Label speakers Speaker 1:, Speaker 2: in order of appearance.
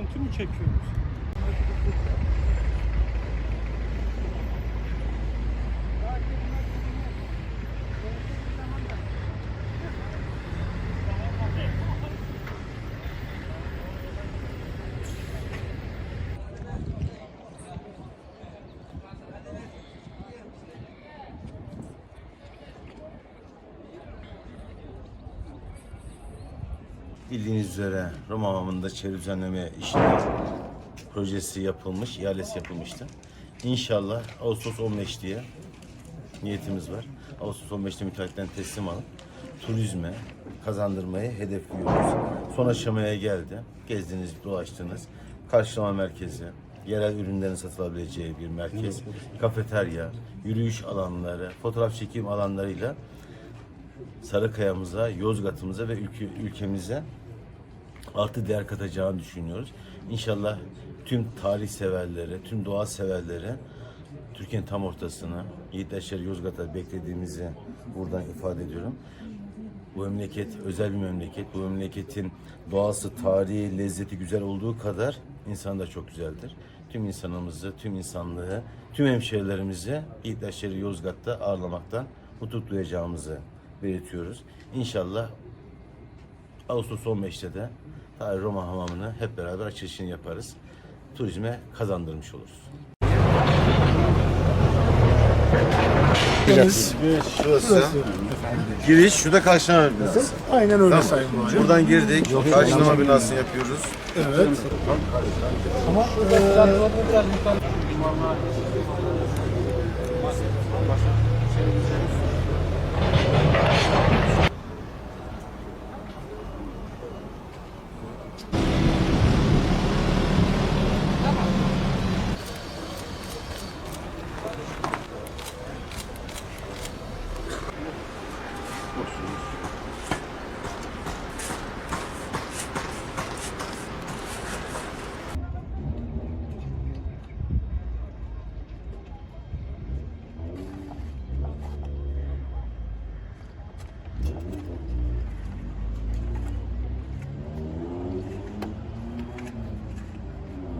Speaker 1: Görüntü mü çekiyoruz?
Speaker 2: Bildiğiniz üzere Roma Hamamı'nda çevre düzenleme işleri projesi yapılmış, ihalesi yapılmıştı. İnşallah Ağustos 15 diye niyetimiz var. Ağustos 15'te müteahhitten teslim alıp turizme kazandırmayı hedefliyoruz. Son aşamaya geldi. Gezdiniz, dolaştınız. Karşılama merkezi, yerel ürünlerin satılabileceği bir merkez, kafeterya, yürüyüş alanları, fotoğraf çekim alanlarıyla Sarıkaya'mıza, Yozgat'ımıza ve ülke, ülkemize artı değer katacağını düşünüyoruz. İnşallah tüm tarih severleri, tüm doğa severleri Türkiye'nin tam ortasına, Yiğitleşer Yozgat'a beklediğimizi buradan ifade ediyorum. Bu memleket özel bir memleket. Bu memleketin doğası, tarihi, lezzeti güzel olduğu kadar insan da çok güzeldir. Tüm insanımızı, tüm insanlığı, tüm hemşehrilerimizi Yiğitleşeri Yozgat'ta ağırlamaktan mutluluk duyacağımızı belirtiyoruz. İnşallah Ağustos 15'te de Tarih Roma Hamamı'nı hep beraber açılışını yaparız. Turizme kazandırmış oluruz.
Speaker 3: Deniz.
Speaker 2: Şurası. Giriş şurada karşılama binası.
Speaker 3: Aynen öyle
Speaker 2: Tamam.
Speaker 3: Sayın Valim.
Speaker 2: Buradan girdik. Karşılama binasını yapıyoruz.
Speaker 3: Evet. Ama e,